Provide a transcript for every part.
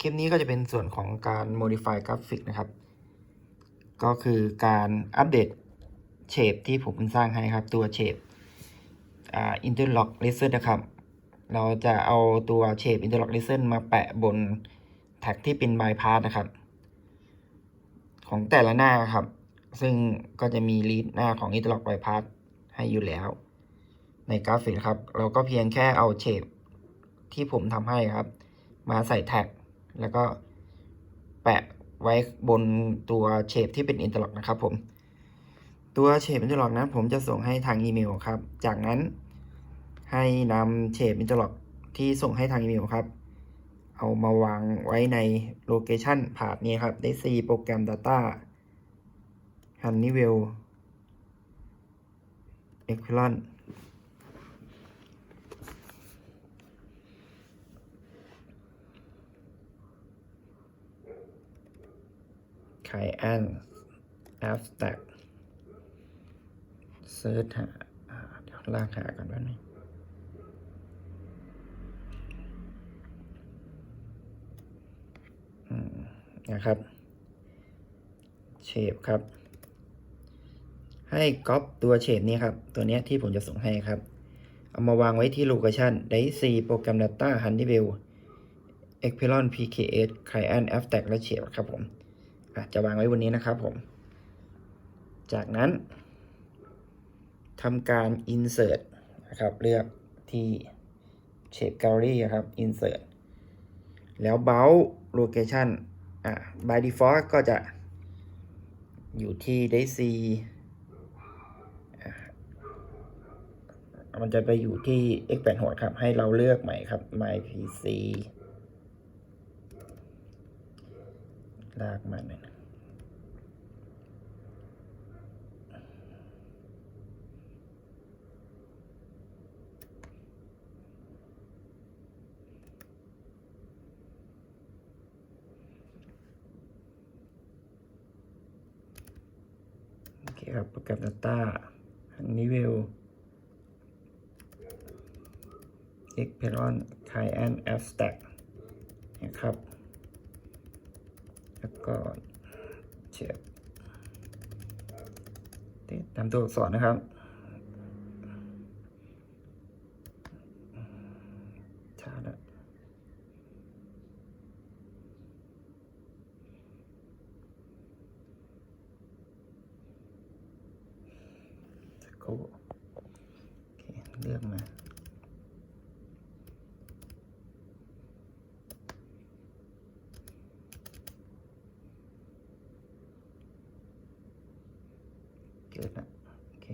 คลิปนี้ก็จะเป็นส่วนของการ modify กราฟิกนะครับ ก็คือการอัปเดตเชฟที่ผมสร้างให้ครับ ตัวเชฟอ่า interlock resin นะครับ เราจะเอาตัวเชฟ interlock resin มาแปะบนแท็กที่เป็น bypass นะครับ ของแต่ละหน้าครับ ซึ่งก็จะมีลีดหน้าของ interlock bypass ให้อยู่แล้ว ในกราฟิกครับ เราก็เพียงแค่เอาเชฟที่ผมทำให้ครับ มาใส่แท็ก แล้วก็แปะไว้บนตัวเชฟที่เป็นอินเตอร์ล็อกนะครับผม ตัวเชฟอินเตอร์ล็อกนั้น ผมจะส่งให้ทางอีเมลครับ จากนั้นให้นำเชฟอินเตอร์ล็อกที่ส่งให้ทางอีเมลครับ เอามาวางไว้ในโลเคชันพาดนี้ครับ ได้ C โปรแกรม Data Honeywell e q u i l o n อฟแต็กเซิร์ชหาอ่าเดี๋ยวลากหากันแป๊บนึงนะครับ เชฟครับ ให้ก๊อปตัวเชฟนี้ครับ ตัวนี้ที่ผมจะส่งให้ครับ เอามาวางไว้ที่โลเคชันได้ C โปรแกรม Data Honeywell e x p e r o n PKS Client Abstract และเชฟครับผม จะวางไว้บนนี้นะครับผม จากนั้นทำการ insert นะครับ เลือกที่ shape gallery ครับ insert แล้ว bound location อะ by default ก็จะอยู่ที่ daisy อะมันจะไปอยู่ที่ x86 ครับ ให้เราเลือกใหม่ครับ my pc ลากมาหน่อย ครับโปรแกรม Data Honeywell e x p e r o n Client Abstract นะครับ แล้วก็เชียบตามตัวอักษรนะครับ ช้าแล้วสัก ครู่โอเคเลือกมา เกิดละโอเค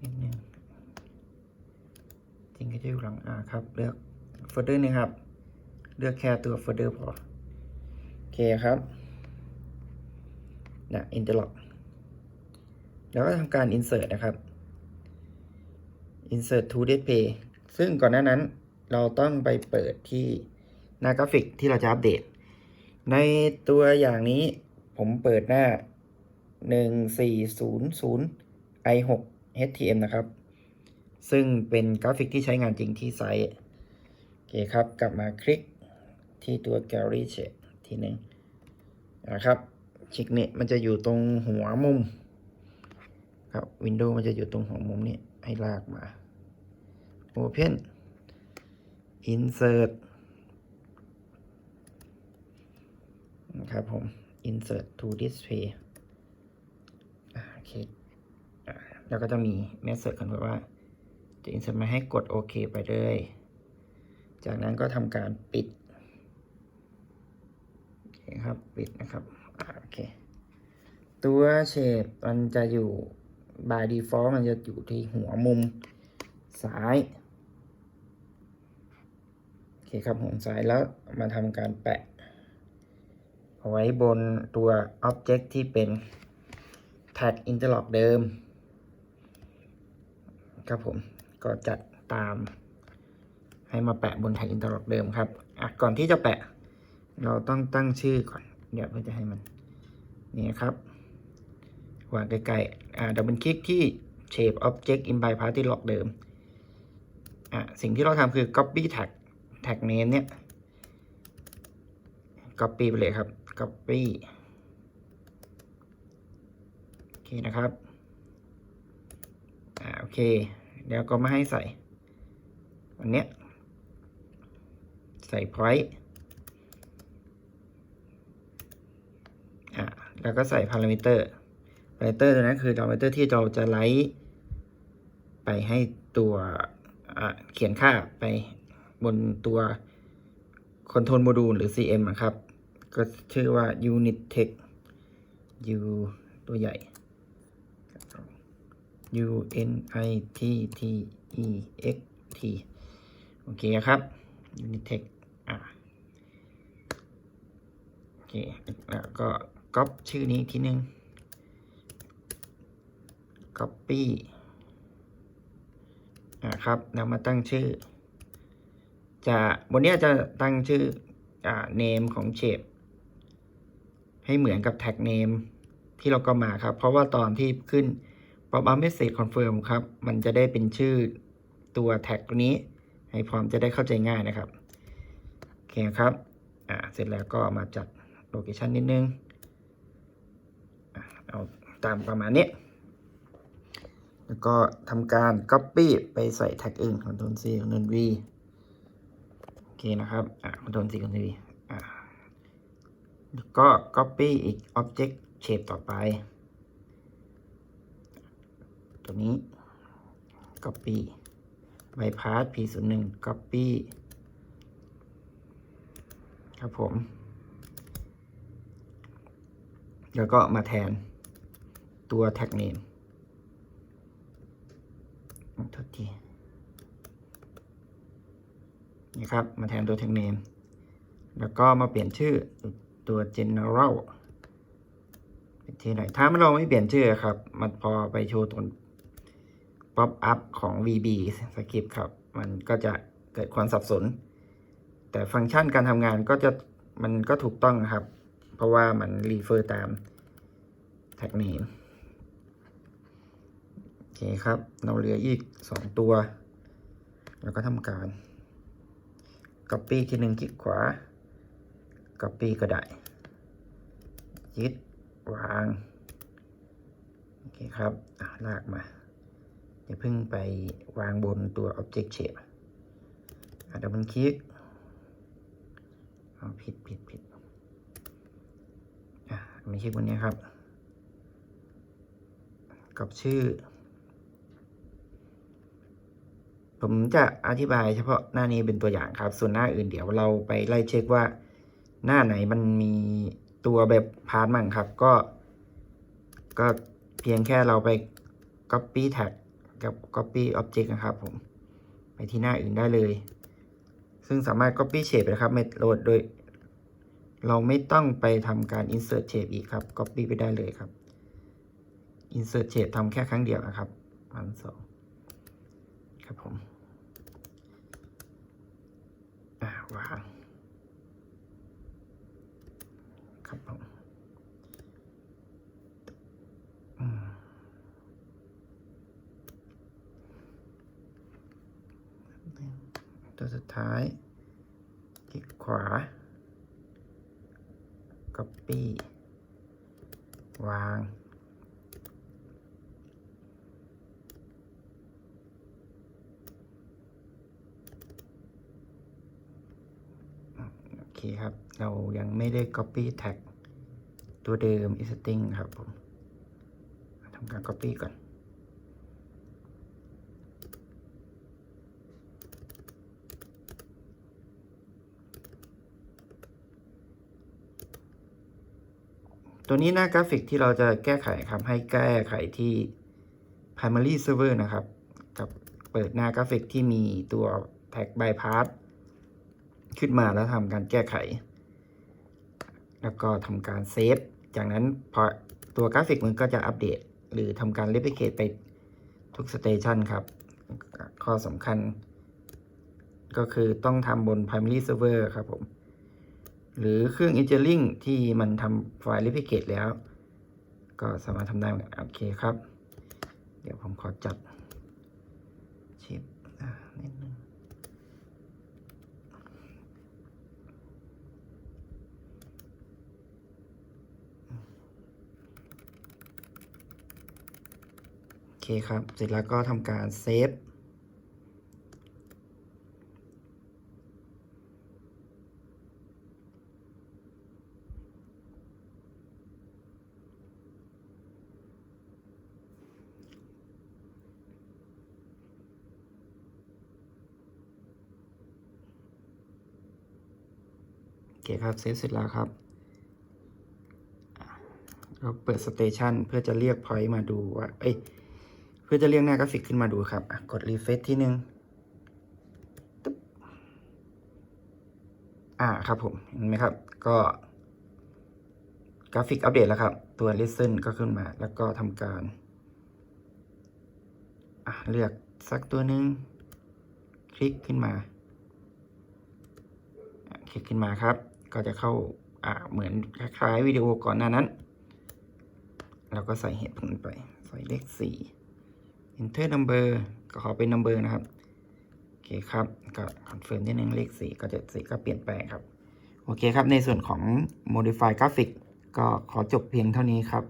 นิดนึงจริงก็จะอยู่หลังอ่าครับ เลือกโฟลเดอร์นี้ครับ เลือกแค่ตัวโฟลเดอร์พอ โอเคครับนะอินเตอร์ล็อก แล้วก็ทำการ insert นะครับ insert to display ซึ่งก่อนหน้านั้นเราต้องไปเปิดที่หน้ากราฟิกที่เราจะอัปเดต ในตัวอย่างนี้ผมเปิดหน้า 1400 i6 htm นะครับ ซึ่งเป็นกราฟิกที่ใช้งานจริงที่ไซต์ โอเคครับ กลับมาคลิกที่ตัว Gallery Shape ทีหนึ่งนะครับชิกเนี่ยมันจะอยู่ตรงหัวมุม ครับ Windows มันจะอยู่ตรงหัวมุมนี้ให้ลากมา Open Insert นะครับผม Insert to Display โอเคแล้วก็จะมีเมสเซจคอนเฟิร์มว่า จะ insert มาให้กดโอเคไปเลย จากนั้นก็ทำการปิดโอเคครับ ปิดนะครับ โอเค ตัวเชฟมันจะอยู่ by default มันจะอยู่ที่หัวมุมซ้าย โอเคครับหัวซ้ายแล้วมาทำการแปะ เอาไว้บนตัว Object ที่เป็นแท็ก interlock เดิม ครับผมก็จัดตาม ให้มาแปะบนแท็ก interlock เดิมครับอะก่อนที่จะแปะ เราต้องตั้งชื่อก่อน เดี๋ยวเพื่อจะให้มันนี่ครับ วางใกล้ๆอ่าดับเบิลคลิกที่ shape object in by party lock เดิมอะสิ่งที่เราทำคือ copy tag tag name เนี่ย copy ไปเลยครับ copy โอเคนะครับอ่าโอเค เดี๋ยวก็มาให้ใส่วันเนี้ยใส่ point อ่าแล้วก็ใส่ parameter parameter ตั ไปเตอร์ตัวนั้นคือ parameter ที่เราจะไลท์ไปให้ตัวเขียนค่าไปบนตัว control module หรือ CM อะครับ ก็ชื่อว่า unit text u ตัวใหญ่ u n i t t e x t โอเคครับ unit text อ่าโอเคแล้วก็ก๊อปชื่อนี้อีกทีนึง copy อ่าครับนำมาตั้งชื่อ จะบนนี้จะตั้งชื่ออ name ของ shape ให้เหมือนกับ tag name ที่เราก็มาครับ เพราะว่าตอนที่ขึ้น pop up message confirm ครับ มันจะได้เป็นชื่อตัว tag ตัวนี้ ให้พร้อมจะได้เข้าใจง่ายนะครับ โอเคครับอ่าเสร็จแล้วก็มาจัด location นิดนึงเอาตามประมาณนี้ แล้วก็ทำการ Copy ไปใส่แท็กอื่นของโดนซีของโดนวีโอเคนะครับ อะ Ctrl C Ctrl V อะแล้วก็ Copy อีก Object Shape ต่อไป ตัวนี้ Copy ใบพาร์ท P01 Copy ครับผม แล้วก็มาแทนตัวแท็กเนม โทษทีนี่ครับ มาแทนตัว tag name แล้วก็มาเปลี่ยนชื่อตัว general เป็นที่ไหนถ้าเราไม่เปลี่ยนชื่อครับ มันพอไปโชว์ตน pop up ของ VB script ครับ มันก็จะเกิดความสับสน แต่ฟังก์ชันการทำงานก็จะมันก็ถูกต้องครับ เพราะว่ามัน refer ตาม tag name เคครับ เราเหลืออีก 2 ตัว แล้วก็ทำการ copy ที่หนึ่งคลิกขวา copy ก็ได้ยึดวาง โอเคครับลากมาอย่าเพิ่งไปวางบนตัว object shape ดับเบิลคลิกผิดผิดผิดอะไม่คลิกบนนี้ครับ กับชื่อ ผมจะอธิบายเฉพาะหน้านี้เป็นตัวอย่างครับ ส่วนหน้าอื่นเดี๋ยวเราไปไล่เช็คว่า หน้าไหนมันมีตัวแบบพาร์ทมั่งครับ ก็ ก็เพียงแค่เราไป copy tag กับ copy object นะครับผม ไปที่หน้าอื่นได้เลย ซึ่งสามารถ copy shape นะครับไม่โหลดโดย เราไม่ต้องไปทำการ insert shape อีกครับ copy ไปได้เลยครับ insert shape ทำแค่ครั้งเดียวนะครับอันสอง ครับผมวาง ครับผมอืมตัวสุดท้าย คลิกขวา copy วาง โอ เคครับ เรายังไม่ได้ copy tag ตัวเดิม existing ครับผมทำการ copy ก่อน ตัวนี้หน้ากราฟิกที่เราจะแก้ไขครับ ให้แก้ไขที่ primary server นะครับ กับเปิดหน้ากราฟิกที่มีตัว tag bypass ขึ้นมาแล้วทำการแก้ไข แล้วก็ทำการเซฟ จากนั้นพอตัวกราฟิกมันก็จะอัปเดต หรือทำการ replicate ไปทุกสเตชันครับ ข้อสำคัญ ก็คือต้องทำบน primary server ครับผม หรือเครื่อง Etherlink ที่มันทำไฟล์ replicate แล้ว ก็สามารถทำได้โอเคครับ เดี๋ยวผมขอจัดชิปนิดนึง โครับ เสร็จแล้วก็ทำการเซฟโอเคครับเซฟเสร็จแล้วครับ เราเปิดสเตชันเพื่อจะเรียกพอยต์มาดูว่า เอ้ย พื่อจะเรียกหน้ากราฟิกขึ้นมาดูครับกดรีเฟซที่หนึ่งตึ๊บอ่าครับผมเห็นไหมครับ ก็กราฟิกอัปเดตแล้วครับ ตัว listen ก็ขึ้นมา แล้วก็ทำการเลือกสักตัวหนึ่งคลิกขึ้นมา คลิกขึ้นมาครับ ก็จะเข้าอ่าเหมือนคล้ายๆวิดีโอก่อนหน้านั้น เราก็ใส่เหตุผลไป ใส่เลขสี่ enter number ก็ขอเป็น number นะครับ โอเคครับ ก็คอนเฟิร์มที่หนึ่งเลขสี่ก็จะสีก็เปลี่ยนแปลงครับ โอเคครับ ในส่วนของ modify graphic ก็ขอจบเพียงเท่านี้ครับ